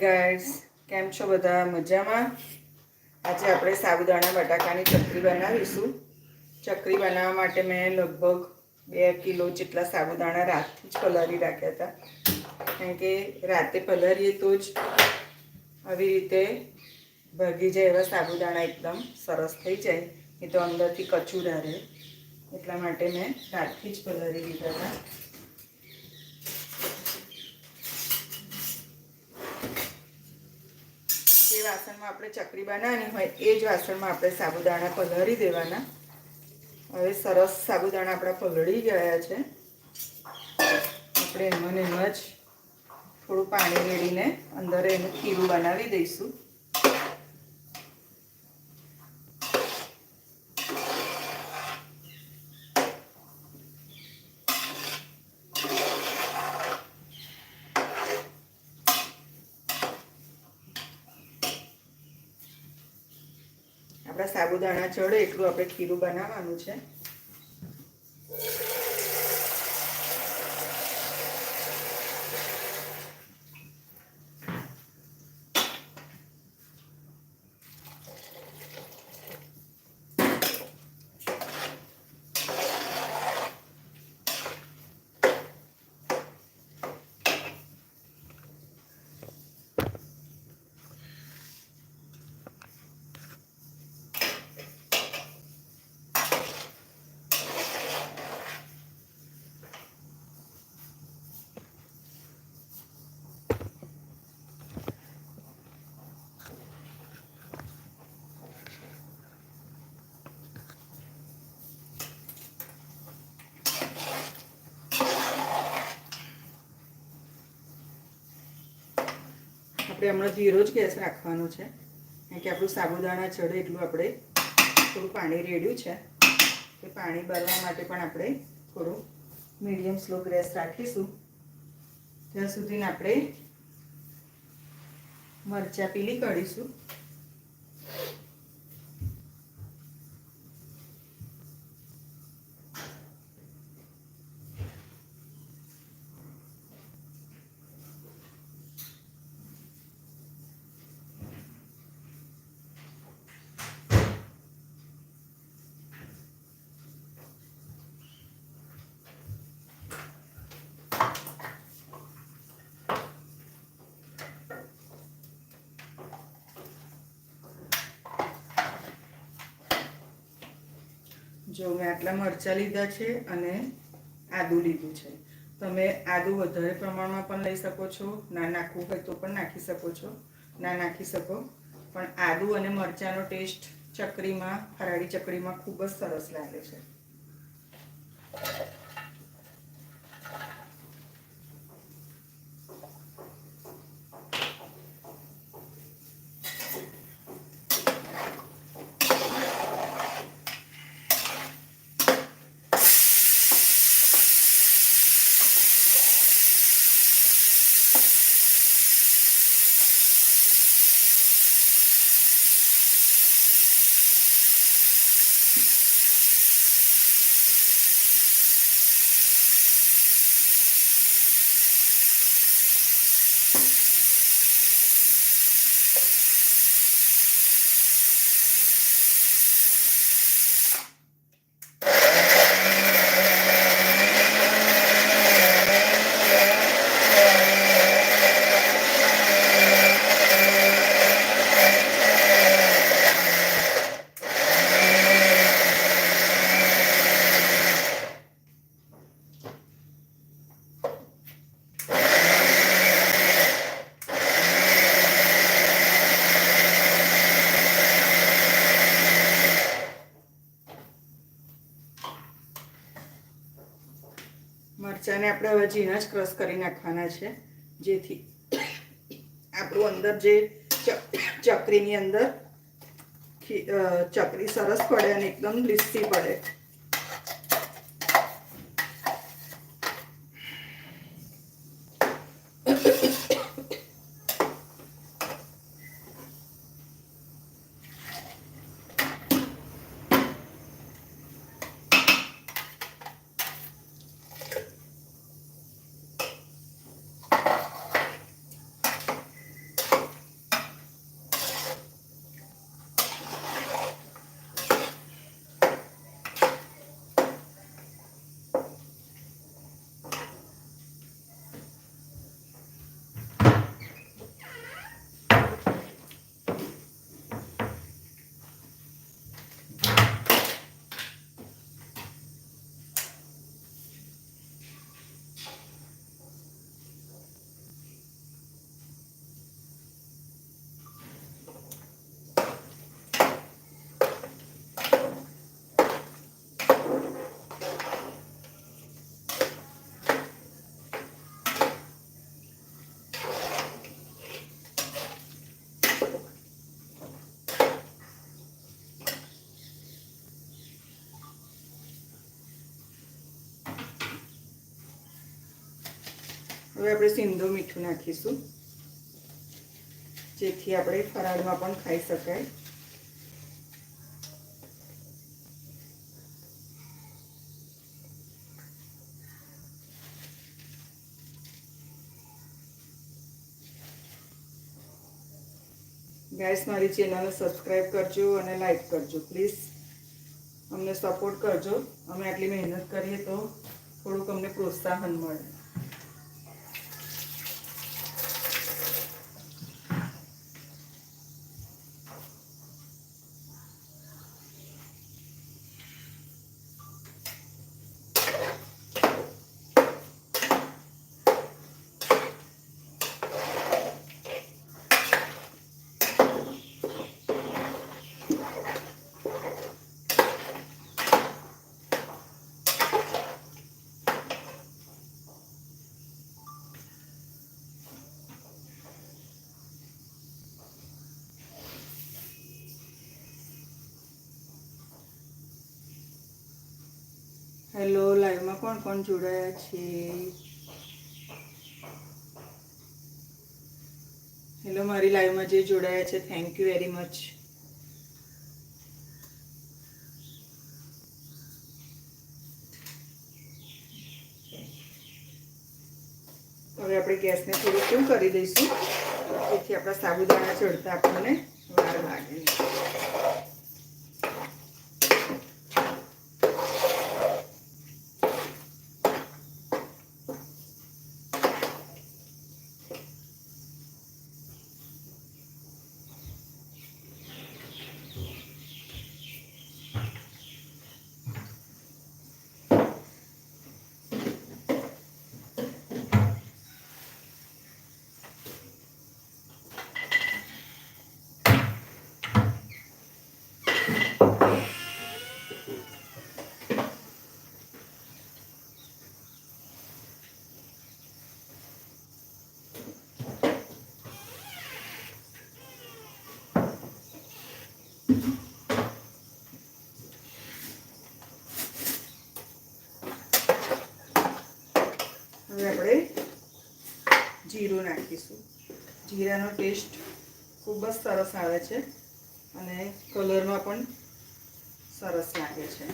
Guys કેમ છો બધા? મજામાં? આજે આપણે સાબુદાણા બટાકાની ચકરી બનાવીશું. ચકરી બનાવવા માટે મેં લગભગ બે કિલો જેટલા સાબુદાણા રાતથી જ પલારી રાખ્યા હતા. કારણ કે રાતે પલારીએ તો જ આવી રીતે ભાગી જાય એવા સાબુદાણા એકદમ સરસ થઈ જાય. એ તો અંદરથી કચુરા રહે. એટલા માટે મેં રાતથી જ પલારી લીધા હતા. વાસણમાં આપણે ચકરી બનાવવાની હોય, એ જ વાસણમાં આપણે સાબુદાણા પલળી દેવાના. હવે સરસ સાબુદાણા આપણા પલળી ગયા છે. આપણે એમાં એમાં જ થોડું પાણી રેડીને અંદર એનું ખીરું બનાવી દઈશું. આપણા સાબુદાણા ચડે એટલું આપણે ખીરું બનાવવાનું છે. આપણે હમણાં ધીરો જ ગેસ રાખવાનો છે. કારણ કે આપણું સાબુદાણા ચડે એટલું આપણે થોડું પાણી રેડ્યું છે. એ પાણી બળવા માટે પણ આપણે થોડું મીડિયમ સ્લો ગેસ રાખીશું. ત્યાં સુધીને આપણે મરચાં પીલી કાઢીશું. જો મેં આટલા મરચાં લીધા છે અને આદું લીધું છે. તમે આદું વધારે પ્રમાણમાં પણ લઈ શકો છો, ના નાખવું હોય તો પણ નાખી શકો છો, ના નાખી શકો. પણ આદું અને મરચાંનો ટેસ્ટ ચકરીમાં, ફરાળી ચકરીમાં ખૂબ જ સરસ લાગે છે. ઝીણા જ ક્રશ કરી નાખવાના છે. જેથી આપણું અંદર જે ચકરીની અંદર ચકરી સરસ પડે અને એકદમ લીસી પડે. હવે આપણે સિંધુ મીઠું નાખીશું. જેથી આપણે ફરાળમાં પણ ખાઈ શકાય. ગાઈસ મારી ચેનલને સબસ્ક્રાઈબ કરજો અને લાઈક કરજો પ્લીઝ અમને સપોર્ટ કરજો. અમે આટલી મહેનત કરીએ તો થોડુંક અમને પ્રોત્સાહન મળે. હેલો લાઈવમાં કોણ કોણ જોડાયા છે? હેલો મારી લાઈવમાં જે જોડાયા છે થેન્ક યુ વેરી મચ હવે આપણે ગેસને થોડું કેવું કરી દઈશું. જેથી આપણા સાબુદાણા ચડતા આપણને વાર લાગે. નહીં હવે આપણે જીરું નાખીશું. જીરાનો ટેસ્ટ ખૂબ જ સરસ આવે છે અને કલરમાં પણ સરસ લાગે છે.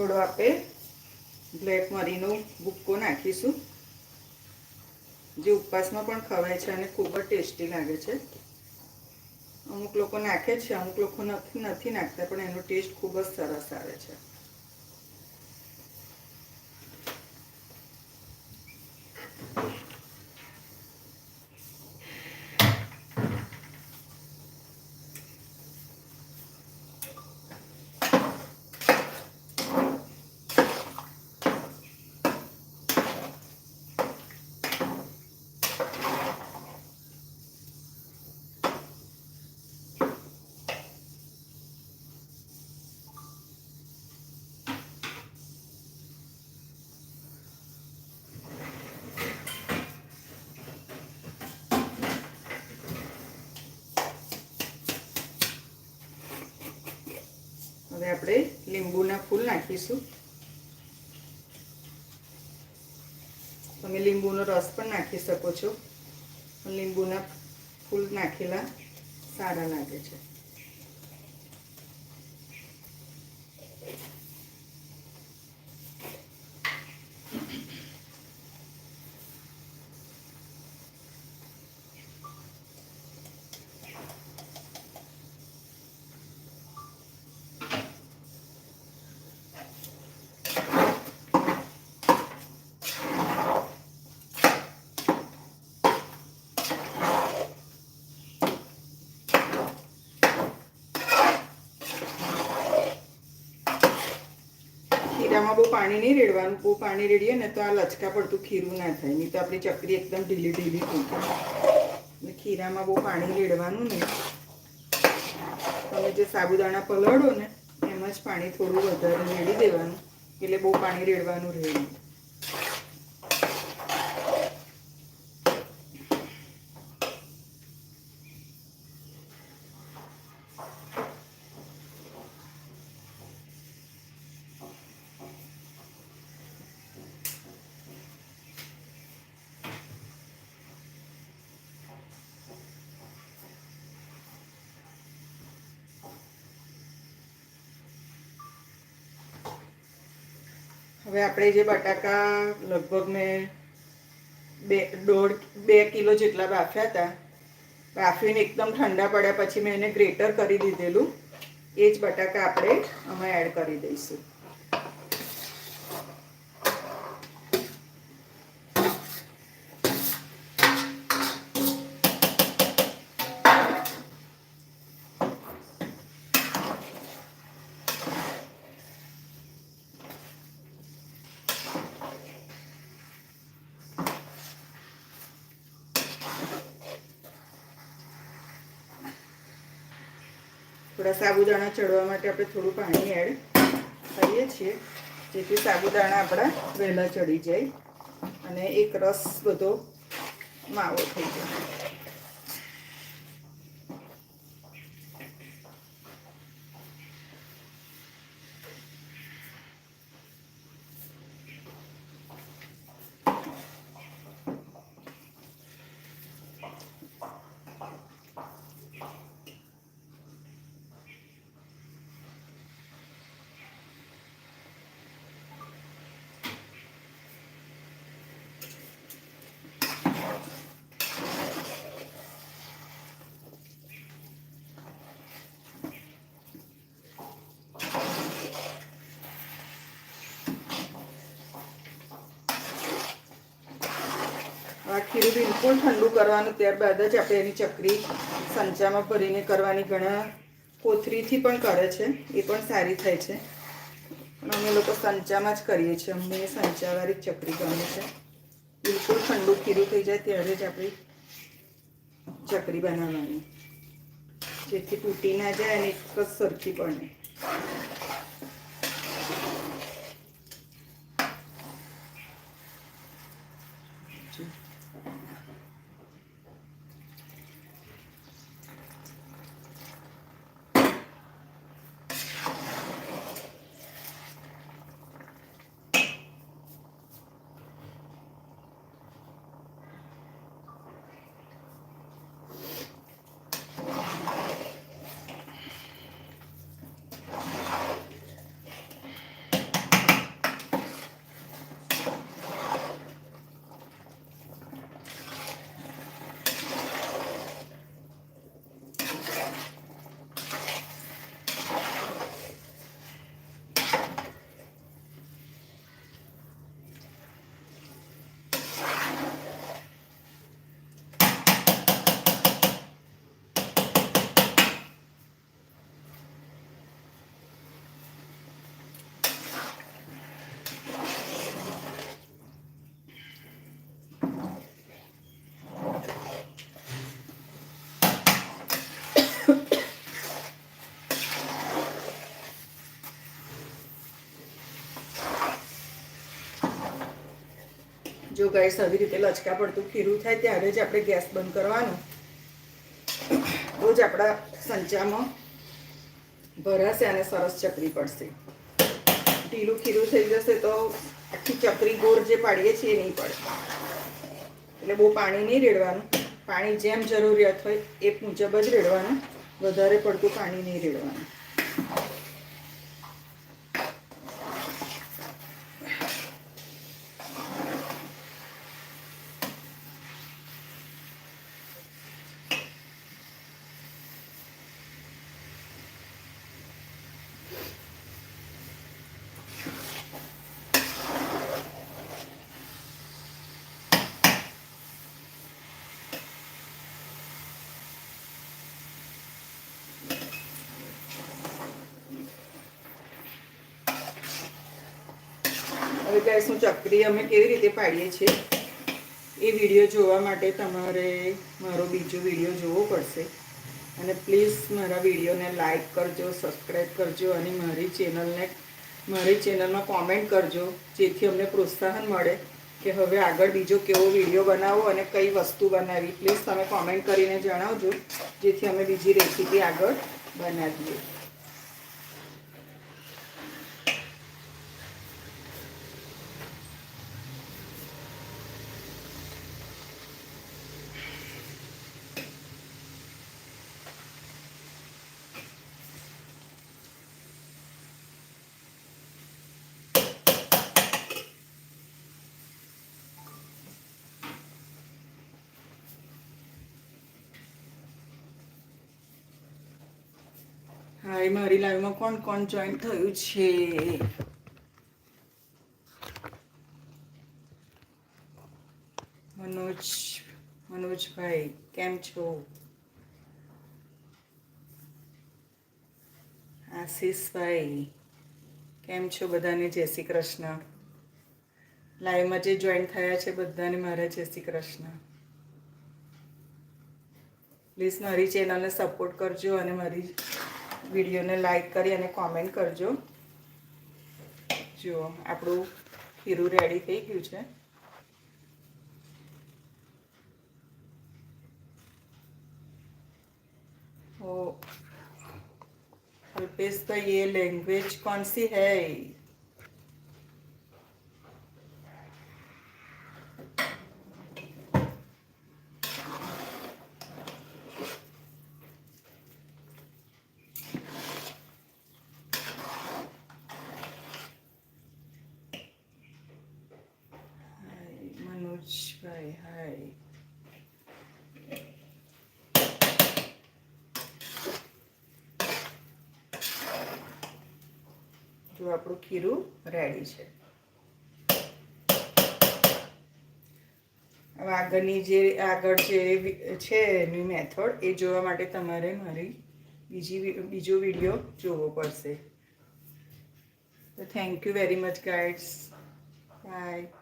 થોડો આપણે બ્લેક મરીનો ભૂક્કો નાખીશું. જે ઉપવાસમાં પણ ખવાય છે અને ખૂબ જ ટેસ્ટી લાગે છે. અમુક લોકો નાખે છે, અમુક લોકો નથી નાખતા, પણ એનો ટેસ્ટ ખૂબ જ સરસ આવે છે. આપણે લીંબુના ફૂલ નાખીશું. તમે લીંબુનો રસ પણ નાખી શકો છો. લીંબુના ફૂલ નાખેલા સારા લાગે છે. ખીરામાં બહુ પાણી નહીં રેડવાનું, બહુ પાણી રેડીએ ને તો આ લચકા પડતું ખીરું ના થાય. નહીં તો આપણી ચકરી એકદમ ઢીલી ઢીલી થઈ જાય. એટલે ખીરામાં બહુ પાણી રેડવાનું નહીં. તમે જે સાબુદાણા પલાળો ને, એમ જ પાણી થોડું વધારે રેડી દેવાનું. એટલે બહુ પાણી રેડવાનું રહે નહીં. હવે આપણે જે બટાકા લગભગ મેં બે, દોઢ, બે કિલો જેટલા બાફ્યા હતા, બાફીને એકદમ ઠંડા પડ્યા પછી મેં એને ગ્રેટર કરી દીધેલું. એ જ બટાકા આપણે આમાં એડ કરી દઈશું. થોડા સાબુદાણા ચડવા માટે આપણે થોડું પાણી એડ કરીએ છીએ, જેથી સાબુદાણા આપણા વહેલા ચડી જાય અને એક રસ બધો માવો થઈ જાય. ખીરું બિલકુલ ઠંડુ કરવાનું, ત્યારબાદ જ આપણે એની ચકરી સંચામાં ભરીને કરવાની. ઘણા કોથરીથી પણ કરે છે, એ પણ સારી થાય છે. પણ અમે લોકો સંચામાં જ કરીએ છીએ, અમને સંચાવાળી ચકરી ગમે છે. બિલકુલ ઠંડુ ખીરું થઈ જાય ત્યારે જ આપણી ચકરી બનાવવાની. જેથી તૂટી ના જાય અને એક જ સરખી બને જો ગાઈસ આવી રીતે લચકા પડતું ખીરું થાય ત્યારે જ આપણે ગેસ બંધ કરવાનો. જ આપણા સંચામાં ભરાશે અને સરસ ચકરી પડશે. ઢીલું ખીરું થઈ જશે તો આખી ચકરી ગોળ જે પાડીએ છીએ નહીં પડે. એટલે બહુ પાણી નહીં રેડવાનું. પાણી જેમ જરૂરિયાત હોય એ મુજબ જ રેડવાનું. વધારે પડતું પાણી નહીં રેડવાનું. હવે ગાઈસ હું ચકરી અમે કેવી રીતે પાડીએ છીએ એ વીડિયો જોવા માટે તમારે મારો બીજો વીડિયો જોવો પડશે. અને પ્લીઝ મારા વિડીયોને લાઈક કરજો, સબસ્ક્રાઈબ કરજો અને મારી ચેનલને, મારી ચેનલમાં કોમેન્ટ કરજો, જેથી અમને પ્રોત્સાહન મળે કે હવે આગળ બીજો કેવો વીડિયો બનાવો અને કઈ વસ્તુ બનાવી. પ્લીઝ તમે કોમેન્ટ કરીને જણાવજો, જેથી અમે બીજી રેસીપી આગળ બનાવીએ. હા એ મારી લાઈવમાં કોણ કોણ જોઈન થયું છે? મનોજ, મનોજભાઈ, કેમ છો? આશીષભાઈ, કેમ છો બધાને? જય શ્રી કૃષ્ણ. લાઈવમાં જે જોઈન થયા છે બધાને મારા જય શ્રી કૃષ્ણ. પ્લીઝ મારી ચેનલને સપોર્ટ કરજો અને મારી વિડીયોને લાઈક કરી અને કોમેન્ટ કરજો જુઓ આપણું ખીરું રેડી થઈ ગયું છે ओ अल्पेश भाई ये लैंग्वेज कौन सी है મનોજભાઈ હાય જો આપણું ખીરું રેડી છે. હવે આગળની જે, આગળ જે છે એની મેથડ એ જોવા માટે તમારે મારી બીજી બીજો વીડિયો જોવો પડશે. તો thank you very much guides bye